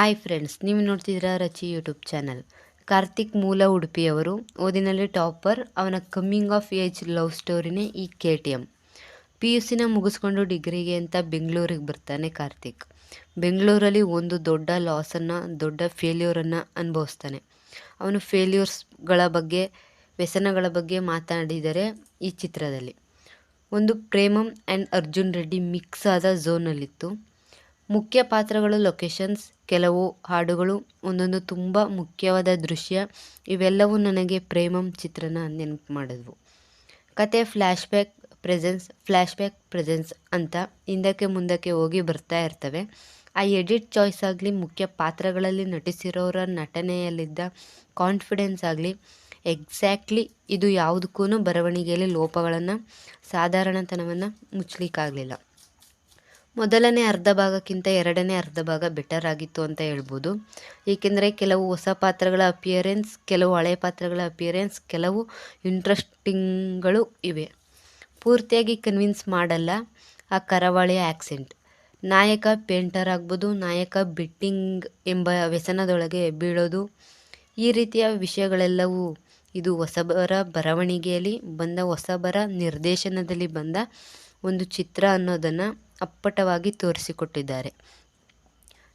Hi friends ನೀವು ನೋಡ್ತಿದ್ದೀರಾ Rachi YouTube channel Karthik ಮೂಲ ಉಡುಪಿಯವರು, ಓದಿನಲ್ಲಿ ಟಾಪರ್ ಅವನ ಕಮ್ಮಿಂಗ್ ಆಫ್ ಏಜ್ ಲವ್ ಸ್ಟೋರಿನೇ ಈ K T M P U ಸಿನ ಮುಗಿಸ್ಕೊಂಡು ಡಿಗ್ರಿಗೆ ಅಂತ ಬೆಂಗಳೂರಿಗೆ ಬರ್ತಾನೆ ಕಾರ್ತಿಕ್. ಬೆಂಗಳೂರಲ್ಲಿ ಒಂದು ದೊಡ್ಡ ಲಾಸನ್ನು ದೊಡ್ಡ ಫೇಲ್ಯೂರನ್ನು ಅನುಭವಿಸ್ತಾನೆ. ಅವನು ಫೇಲ್ಯೂರ್ಸ್ಗಳ ಬಗ್ಗೆ, ವ್ಯಸನಗಳ ಬಗ್ಗೆ ಮಾತನಾಡಿದರೆ ಈ ಚಿತ್ರದಲ್ಲಿ. ಒಂದು ಪ್ರೇಮಂ ಆ್ಯಂಡ್ ಅರ್ಜುನ್ ರೆಡ್ಡಿ ಮಿಕ್ಸ್ ಆದ ಝೋನಲ್ಲಿತ್ತು ಮುಖ್ಯ ಪಾತ್ರಗಳು ಲೊಕೇಶನ್ಸ್, ಕೆಲವು ಹಾಡುಗಳು, ಒಂದೊಂದು ತುಂಬ ಮುಖ್ಯವಾದ ದೃಶ್ಯ, ಇವೆಲ್ಲವೂ ನನಗೆ ಪ್ರೇಮಂ ಚಿತ್ರನ ನೆನಪು ಮಾಡಿದ್ವು. ಕತೆ flashback presence flashback presence ಅಂತ ಹಿಂದಕ್ಕೆ ಮುಂದಕ್ಕೆ ಹೋಗಿ ಬರ್ತಾ ಇರ್ತವೆ. ಆ ಎಡಿಟ್ ಚಾಯ್ಸ್ ಆಗಲಿ, ಮುಖ್ಯ ಪಾತ್ರಗಳಲ್ಲಿ ನಟಿಸಿರೋರ ನಟನೆಯಲ್ಲಿದ್ದ ಕಾನ್ಫಿಡೆನ್ಸ್ ಆಗಲಿ, ಎಕ್ಸಾಕ್ಟ್ಲಿ ಇದು ಯಾವುದಕ್ಕೂ ಬರವಣಿಗೆಯಲ್ಲಿ ಲೋಪಗಳನ್ನು, ಸಾಧಾರಣತನವನ್ನು ಮುಚ್ಚಲಿಕ್ಕಾಗಲಿಲ್ಲ. ಮೊದಲನೇ ಅರ್ಧ ಭಾಗಕ್ಕಿಂತ ಎರಡನೇ ಅರ್ಧ ಭಾಗ ಬೆಟರ್ ಆಗಿತ್ತು ಅಂತ ಹೇಳ್ಬೋದು. ಏಕೆಂದರೆ ಕೆಲವು ಹೊಸ ಪಾತ್ರಗಳ ಅಪಿಯರೆನ್ಸ್ ಕೆಲವು ಹಳೆ ಪಾತ್ರಗಳ ಅಪಿಯರೆನ್ಸ್ ಕೆಲವು ಇಂಟ್ರೆಸ್ಟಿಂಗ್ಗಳು ಇವೆ. ಪೂರ್ತಿಯಾಗಿ ಕನ್ವಿನ್ಸ್ ಮಾಡಲ್ಲ ಆ ಕರಾವಳಿಯ ಆ್ಯಕ್ಸೆಂಟ್ ನಾಯಕ ಪೇಂಟರ್ ಆಗ್ಬೋದು, ನಾಯಕ ಬಿಟ್ಟಿಂಗ್ ಎಂಬ ವ್ಯಸನದೊಳಗೆ ಬೀಳೋದು, ಈ ರೀತಿಯ ವಿಷಯಗಳೆಲ್ಲವೂ ಇದು ಹೊಸಬರ ಬರವಣಿಗೆಯಲ್ಲಿ ಬಂದ, ಹೊಸಬರ ನಿರ್ದೇಶನದಲ್ಲಿ ಬಂದ ಒಂದು ಚಿತ್ರ ಅನ್ನೋದನ್ನು ಅಪ್ಪಟವಾಗಿ ತೋರಿಸಿಕೊಟ್ಟಿದ್ದಾರೆ.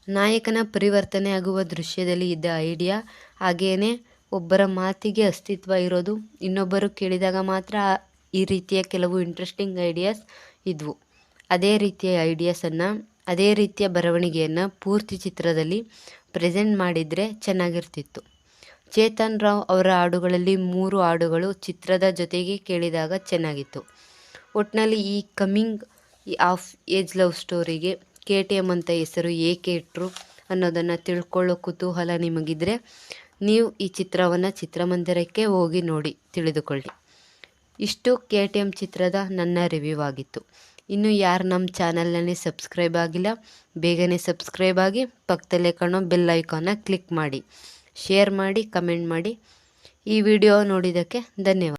ನಾಯಕನ ಪರಿವರ್ತನೆ ಆಗುವ ದೃಶ್ಯದಲ್ಲಿ ಇದ್ದ ಐಡಿಯಾ ಹಾಗೆಯೇ ಒಬ್ಬರ ಮಾತಿಗೆ ಅಸ್ತಿತ್ವ ಇರೋದು. ಇನ್ನೊಬ್ಬರು ಕೇಳಿದಾಗ ಮಾತ್ರ ಈ ರೀತಿಯ ಕೆಲವು ಇಂಟ್ರೆಸ್ಟಿಂಗ್ ಐಡಿಯಾಸ್ ಇದ್ವು. ಅದೇ ರೀತಿಯ ಐಡಿಯಾಸನ್ನು ಅದೇ ರೀತಿಯ ಬರವಣಿಗೆಯನ್ನು ಪೂರ್ತಿ ಚಿತ್ರದಲ್ಲಿ ಪ್ರೆಸೆಂಟ್ ಮಾಡಿದರೆ ಚೆನ್ನಾಗಿರ್ತಿತ್ತು. ಚೇತನ್ ರಾವ್ ಅವರ ಹಾಡುಗಳಲ್ಲಿ ಮೂರು ಹಾಡುಗಳು ಚಿತ್ರದ ಜೊತೆಗೆ ಕೇಳಿದಾಗ ಚೆನ್ನಾಗಿತ್ತು. ಒಟ್ಟಿನಲ್ಲಿ ಈ ಕಮಿಂಗ್ ಆಫ್ ಏಜ್ ಲವ್ ಸ್ಟೋರಿಗೆ ಕೆ ಟಿ ಎಂ ಅಂತ ಹೆಸರು ಏಕೆ ಇಟ್ಟರು ಅನ್ನೋದನ್ನು ತಿಳ್ಕೊಳ್ಳೋ ಕುತೂಹಲ ನಿಮಗಿದ್ರೆ ನೀವು ಈ ಚಿತ್ರವನ್ನು ಚಿತ್ರಮಂದಿರಕ್ಕೆ ಹೋಗಿ ನೋಡಿ, ತಿಳಿದುಕೊಳ್ಳಿ. ಇಷ್ಟು ಕೆ ಟಿ ಎಂ ಚಿತ್ರದ ನನ್ನ ರಿವ್ಯೂ ಆಗಿತ್ತು. ಇನ್ನು ಯಾರು ನಮ್ಮ ಚಾನಲ್ನಲ್ಲಿ ಸಬ್ಸ್ಕ್ರೈಬ್ ಆಗಿಲ್ಲ, ಬೇಗನೆ ಸಬ್ಸ್ಕ್ರೈಬ್ ಆಗಿ ಪಕ್ಕದಲ್ಲೇ ಕಾಣೋ ಬೆಲ್ ಐಕಾನ್ನ ಕ್ಲಿಕ್ ಮಾಡಿ, ಶೇರ್ ಮಾಡಿ, ಕಮೆಂಟ್ ಮಾಡಿ. ಈ ವಿಡಿಯೋ ನೋಡಿದ್ದಕ್ಕೆ ಧನ್ಯವಾದ.